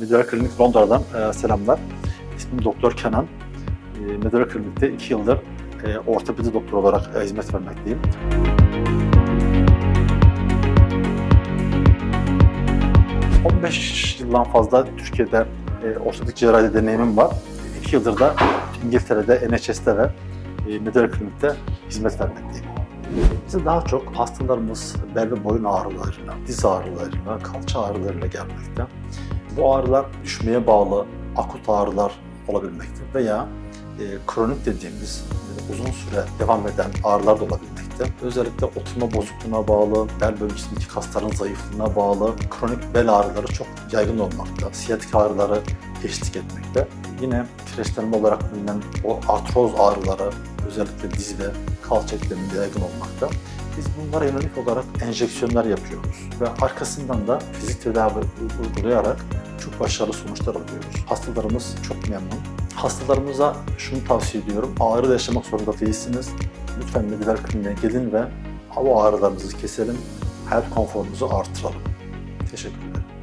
Medera Klinik Londra'dan e, selamlar. İsmim Doktor Kenan. E, Medera Klinik'te 2 yıldır e, ortopedi doktoru olarak e, hizmet vermekteyim. ...15 yıldan fazla Türkiye'de e, ortopedik cerrahi deneyimim var. 2 yıldır da İngiltere'de, NHS'te ve e, Medera Klinik'te hizmet vermekteyim. Bize daha çok hastalarımız bel ve boyun ağrılarıyla, diz ağrılarıyla, kalça ağrılarıyla gelmekte. Bu ağrılar düşmeye bağlı akut ağrılar olabilmekte veya e, kronik dediğimiz e, uzun süre devam eden ağrılar da olabilmekte. Özellikle oturma bozukluğuna bağlı, bel bölgesindeki kasların zayıflığına bağlı kronik bel ağrıları çok yaygın olmakta. Siyatik ağrıları eşlik etmekte. Yine kireçlenme olarak bilinen o artroz ağrıları özellikle diz ve kalça ekleminde yaygın olmakta. Biz bunlara yönelik olarak enjeksiyonlar yapıyoruz ve arkasından da fizik tedavi uygulayarak çok başarılı sonuçlar alıyoruz. Hastalarımız çok memnun. Hastalarımıza şunu tavsiye ediyorum. Ağrı yaşamak zorunda değilsiniz. Lütfen Medical Klinik'e gelin ve hava ağrılarınızı keselim. Hayat konforunuzu artıralım. Teşekkür ederim.